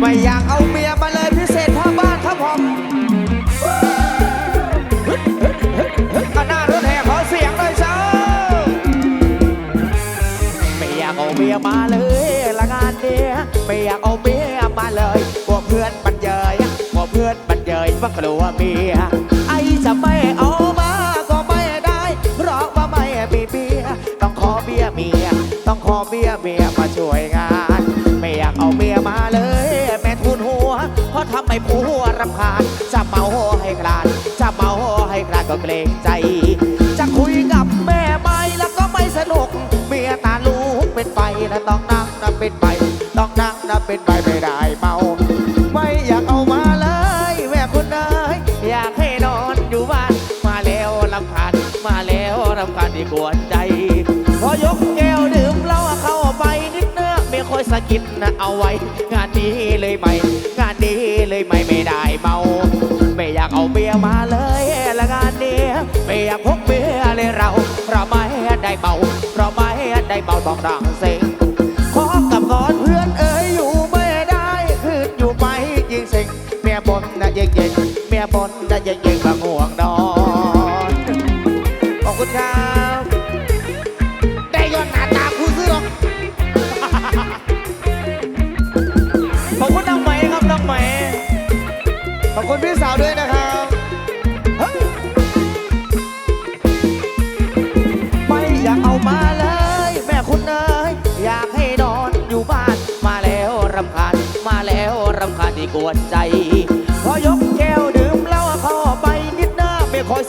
ไม่อยากเอาเมียมาเลยพิเศษพ่อบ้านครับผมก็น่ารถแห่ขอเสียงเลยเช้าไม่อยากเอาเมียมาเลยละงานเนี้ยไม่อยากเอาเมียมาเลยพวกเพื่อนบันเยยพวกเพื่อนบันเยยว่ากลัวเมียไอจะไม่เอามาก็ไม่ได้ เพราะว่าไม่มีเบียต้องขอเบียเมียต้องขอเบียเมียมาช่วยงาน ก็ทำให้ผัวรำคาญ จะเมาให้คลาน จะเมาให้คลานก็เกรงใจ จะคุยกับแม่ไม่แล้วก็ไม่สนุก เมียตาลูกเป็นไปแล้วต้องนั่งนะเป็นไป ต้องนั่งนะเป็นไปไม่ได้เมา ไม่อยากเอามาเลย แม่คุณเอ้ยอยากให้นอนอยู่บ้าน มาแล้วรำคาญ มาแล้วรำคาญที่กวนใจ พอยกแก้วดื่มเหล้าเข้าไปนิดเนื้อไม่ค่อยสะกิดนะเอาไว้ ได้เบา เพราะไม่ได้เบาต้องดังเสงขอกับกอนเพื่อนเอ๋ยอยู่ไม่ได้พืนอยู่ไม่จริงงเสง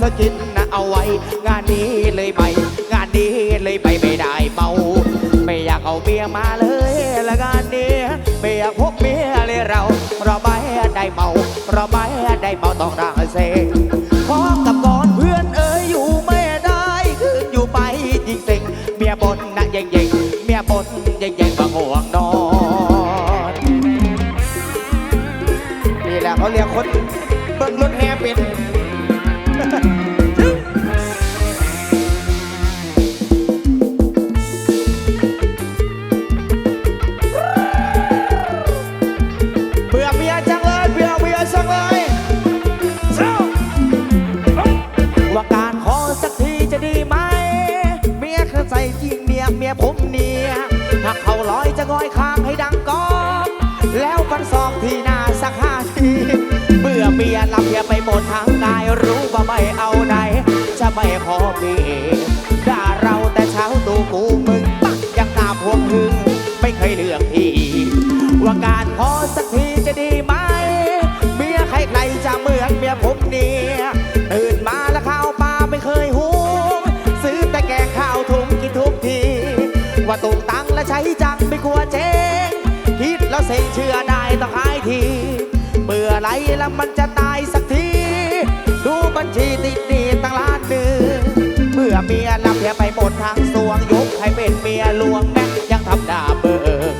ซะกินนะเอาไว้ งานนี้เลยไป งานนี้เลยไปไม่ได้เมา ไม่อยากเอาเบียมาเลยละงานนี้ไม่อยากพบเบียเลยเราเราไม่ได้เมาเราไม่ได้เมาต้องร่างเซ อยค้างให้ดังกองแล้วกันสองทีหน้าสักห้าทีเบื่อเบียลำเพียไปหมดทางกายรู้ว่าไม่เอาไหนจะไม่ขอพี่ได่าเราแต่เช้าตูกูมึงปักยังตาพวงหึงไม่เคยเลือกทีว่าการพอสักทีจะดีไหมเมียใครใครจะเหมือนเมียผมเนี่ย ว่าตุงตังและใช้จังไม่กลัวเจ๊งคิดแล้วเซ็งเชื่อได้ต้องหายที เบื่อไรแล้วมันจะตายสักที ดูบัญชีติดหนี้ตั้งล้านหนึ่งเบื่อเมียลำเพียไปหมดทางสวงยกให้เป็นเมียลวงแม่ยังทำดาเบิก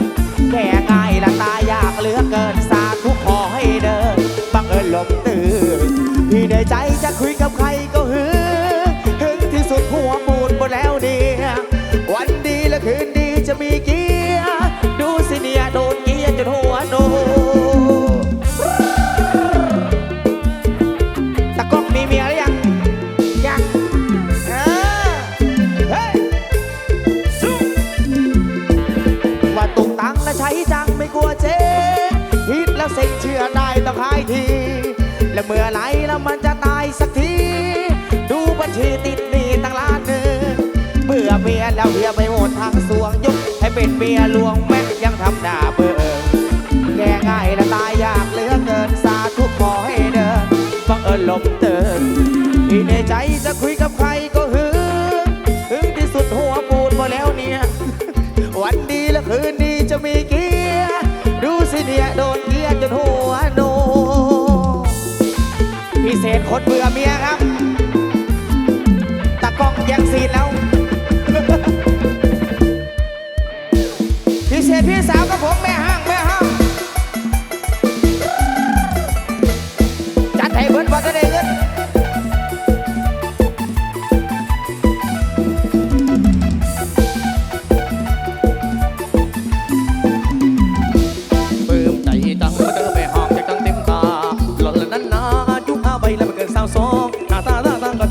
แก่ง่ายและตายยากเหลือเกินสาธุกขอให้เดินบังเอิญหลงตื่นพี่ในใจจะคุย คืนดีจะมีเกียร์ดูสิเนี่ยโดนเกียร์จนหัวโนตะก้องมีเมียหรือยังยังเออเฮ้ยสู้ว่าตุกตังและใช้จังไม่กลัวเจ๊คิดแล้วเซ็งเชื่อได้ต้องขายที และเมื่อไหรแล้วมันจะตายสักที ดูบัญชีติด แล้วเมียไปหมดทางสวงยุกให้เป็นเมียหลวงแม่ยังทำหน้าเบื่อแก่ง่ายและตายยากเหลือเกินสาธุขอให้เดินบังเอิญลมเตือนที่ในใจจะคุยกับใครก็หึงถึงที่สุดหัวปูนมดแล้วเนี่ย วันดีและคืนดีจะมีเกียร์ดูสิเนี่ยโดนเกียร์จนหัวโนพิเศษคนเบื่อเมียครับตากล้องยังซีแล้ว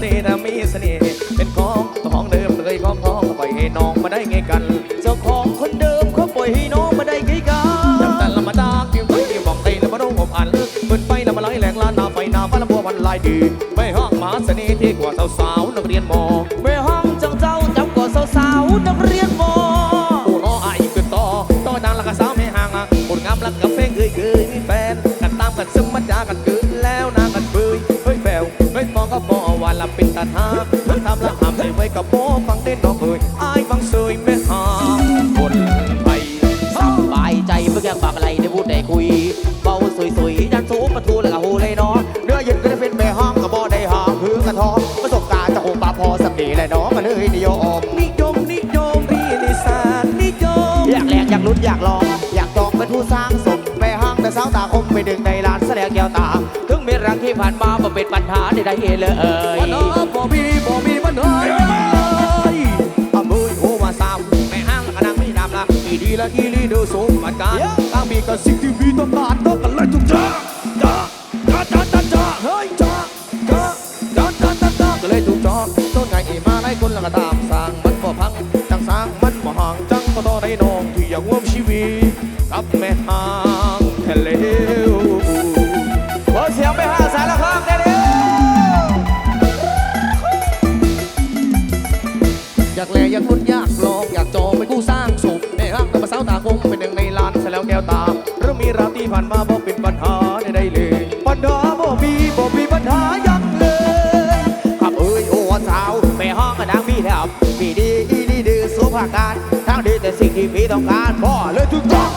ตาตั้งก็เตนะมีเสน่ห์เป็นของตัวของเดิมเลยของของปล่อยให้น้องมาได้ไงกัน เจ้าของคนเดิมเขาปล่อยให้น้องมาได้ไงกันจำแต่ละมาดากเดียวเดียวบอกเตแล้วมาโนอบอันเปิดไฟแล้วมาไล่แหลงลานนาไฟนาฟ้าละบัววันลายดีไม่ห้องมาเสน่ห์ที่กว่าสาวๆนักเรียนมอ เมื่อแกปากอะไรได้พูดได้คุย เบาสวยๆดันสูงประตูแล้วก็หูเลยเนาะเนื้อยึดก็ได้เป็นแม่ห้องกับบ่ได้หามพื้นกระทอประสบการณ์จากหงปลาพอสำนีและน้องมาเลยนิยมนิยมนิยมพี่นิสานนิยมอยากแลกอยากลุ้นอยากลอง อยากจองเป็นผู้สร้างสมแม่ห้างแต่สาวตาคมไปดึงในลานแสดงแก้วตา ถึงมีรักที่ผ่านมาบ่เป็นปัญหาใดๆเลยวันน้องบ่มีบ่มีปัญหาเลยอามือโหมาสามแม่ห้างกำลังไม่ดำละอีดีละอีลีดอร์สมบัติ การตั้งมีกับสิ่งที่พี่ต้องการต้องกันเลยทุกจ้าจ้าจ้าจ้าจ้าจ้าเฮ้ยจ้าจ้าจ้าจ้าจ้าจ้าก็เลยถูกจอต้นไงอีมาไล่คนละก็ตามสร้า ที่พี่ต้องการพ่อเลยถึงจ้อง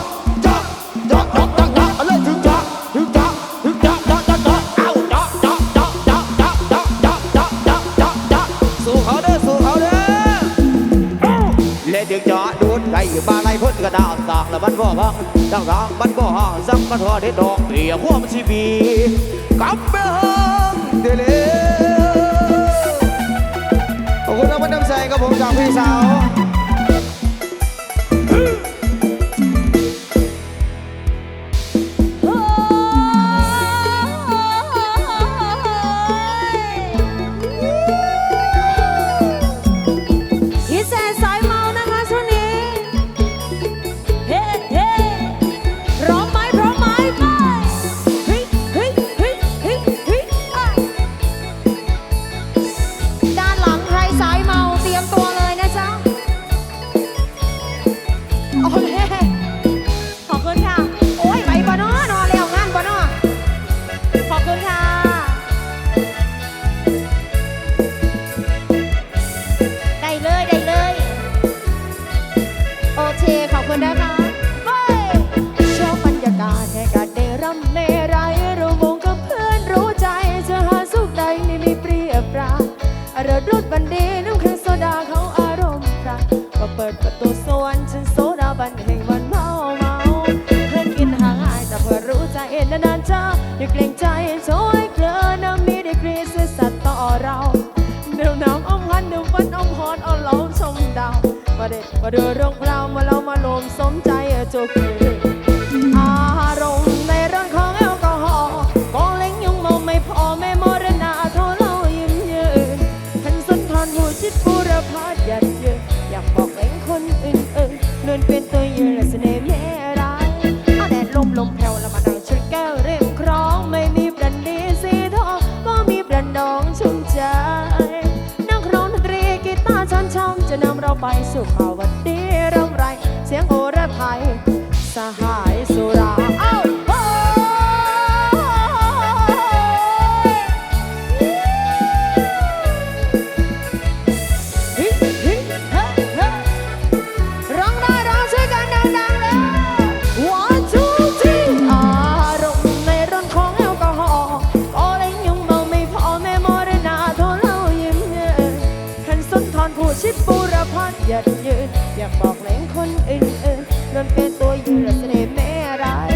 จ้องจ้องจ้องจ้องจ้องเลยถึงจ้องถึงจ้องถึงจ้องจ้องจ้องจ้องเอ้าจ้องจ้องจ้องจ้องจ้องจ้องจ้องจ้องจ้องจ้องจ้องสู้เขาเด้อสู้เขาเด้อเล่นดึกจอดูดไก่มาไล่พ่นกระดาษสากแล้วมันบ่พังดังสางมันบ่ห่างซ้ำกันทอเด็ดดอกเปียหัวมันชีบีกับเบื้องเดลีขอบคุณน้ำมันน้ำใสกับผมจากพี่สาว อย่าเกรงใจโชยเกลือน้ำมีดีกรีซื่อสัตย์ต่อเราเดี๋ยวน้ำอมพันเดี๋ยวฟันอมฮอนเอาเหล้าชมดาวมาเด็ดมาเดือเรื่องราวมาเรามาลมสมใจโจคืออารมณ์ในเรื่องของแอลกอฮอล์ก็เล็งยุงเมาไม่พอแม่มรณาเท่าเล่ายิ้มยืนขันสุนทรผู้ชิดบุรพาดยัดเยืนอยากบอกเล็งคนอื่นๆเดินเป็นตัวยืนและเสน่ห์ นำเราไปสู่ข่า ยัดยืนอยากบอกแหล่งคนอื่นๆนั่นเป็นตัวยืนและเสน่ห์แม่ร้าย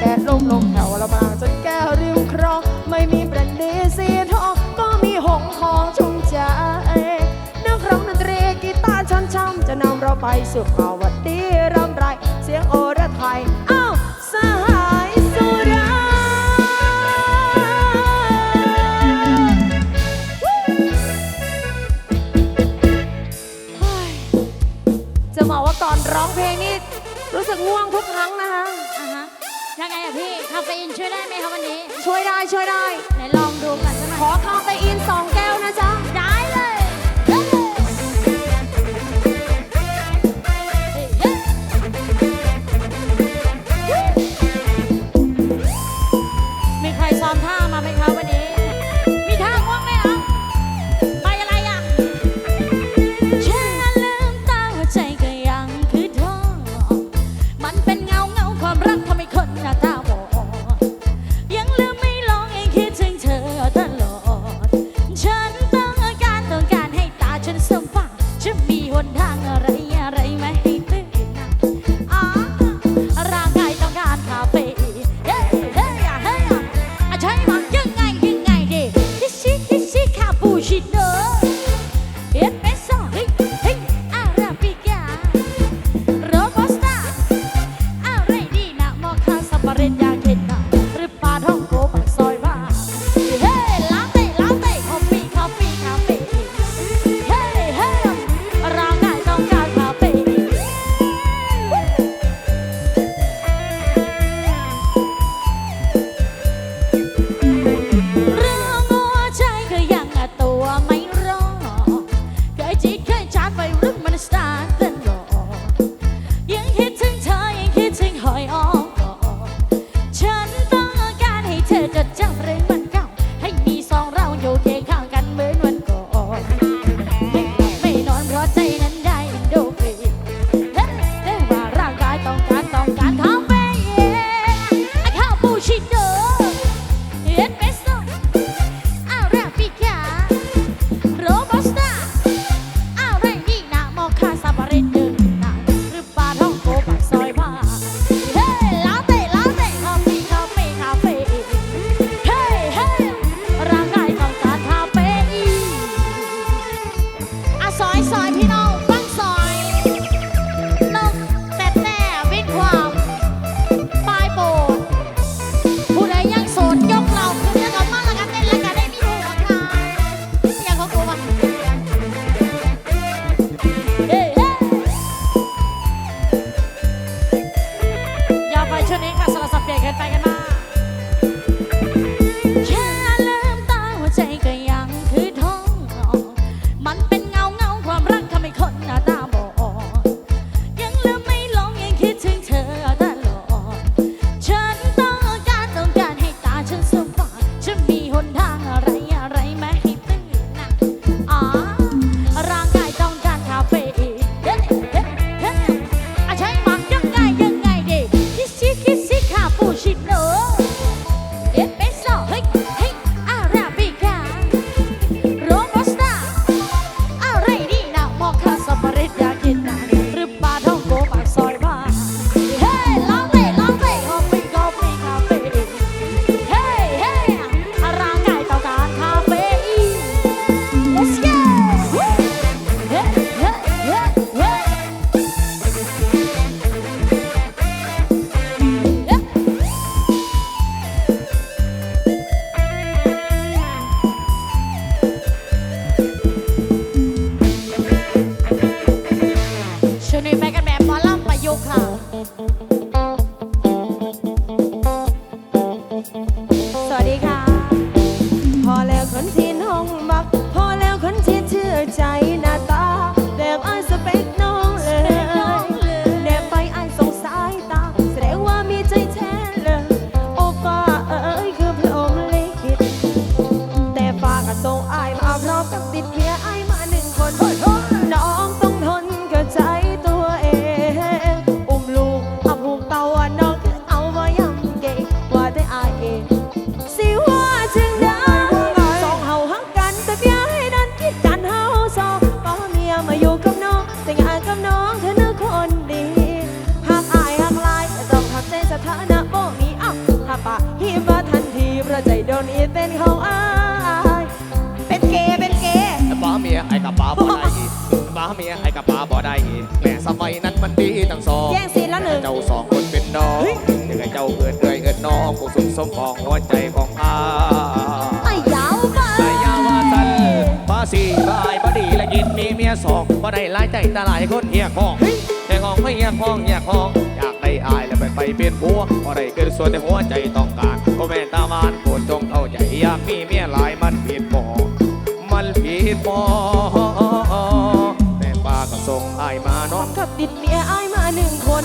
แต่ลมลมแถวละมางจนแก้วริมครองไม่มีประเดีสีทองก็มีหงทองชมใจนักร้องดนตรีกีตาร์ช้ำๆจะนำเราไปสู่ภาววัดดีรำไร เสียงโอระไทย บอกว่าก่อนร้องเพลงนี่รู้สึกง่วงทุกครั้งนะคะ อ่าฮะยังไงอะพี่คาเฟอีนช่วยได้ไหมคะวันนี้ ช่วยได้ช่วยได้ ไหนลองดูกันสักหน่อยขอคาเฟอีนสองแเมียไอ้กับป้าบ่ได้อีกแม่สมัยนั้นมันดีทั้งสองแย่งซีนแล้วหนึ่ง เจ้าสองคนเป็นน้องยังไงเจ้าเอินเอ่ยเอินน้องคงสุขสมปองหัวใจของอา ไอ้ยาวไปสายยาว่าสันป้าสี่บายป้าดีและกินมีเมียสองป้าได้หลายใจตาหลายคนเฮียกห้องแต่ห้องไม่เฮียกห้องเฮียกห้องอยากได้อายแล้วไปไปเป็นผัวป้าได้เกินส่วนแต่หัวใจต้องการก็แม่ตามานโปรดจงเข้าใจอยากมีเมียหลายมันผิดบ่มันผิดบ่ ติดเมียอ้ายมาหนึ่งคน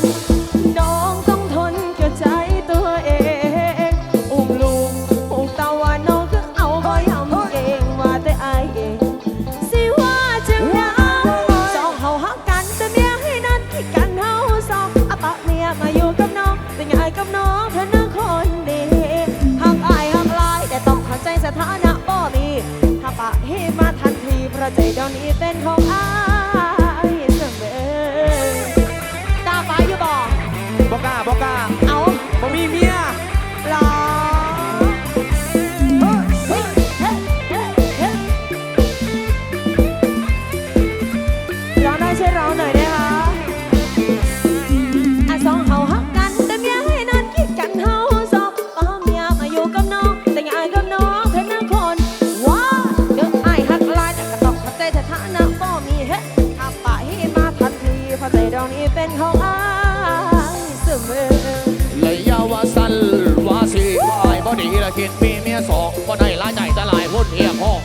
บ่ดีละคิดมีเมียสองบ่ได้ลาใจแต่หลายคนเฮียกห้อง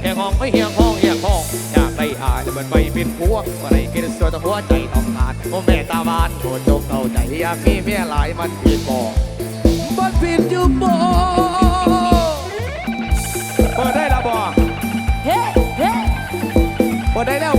เฮียกห้องไม่เฮียกห้องเฮียกห้องอยากได้อายแต่มันไม่เป็นผัวบ่ได้กินส่วนแต่หัวใจต้องการโอ้แม่ตาบานโปรจงเข้าใจอยากมีเมียหลายมันผิดบ่มันผิดอยู่บ่เปิดได้ละบ่เฮ้แล้ว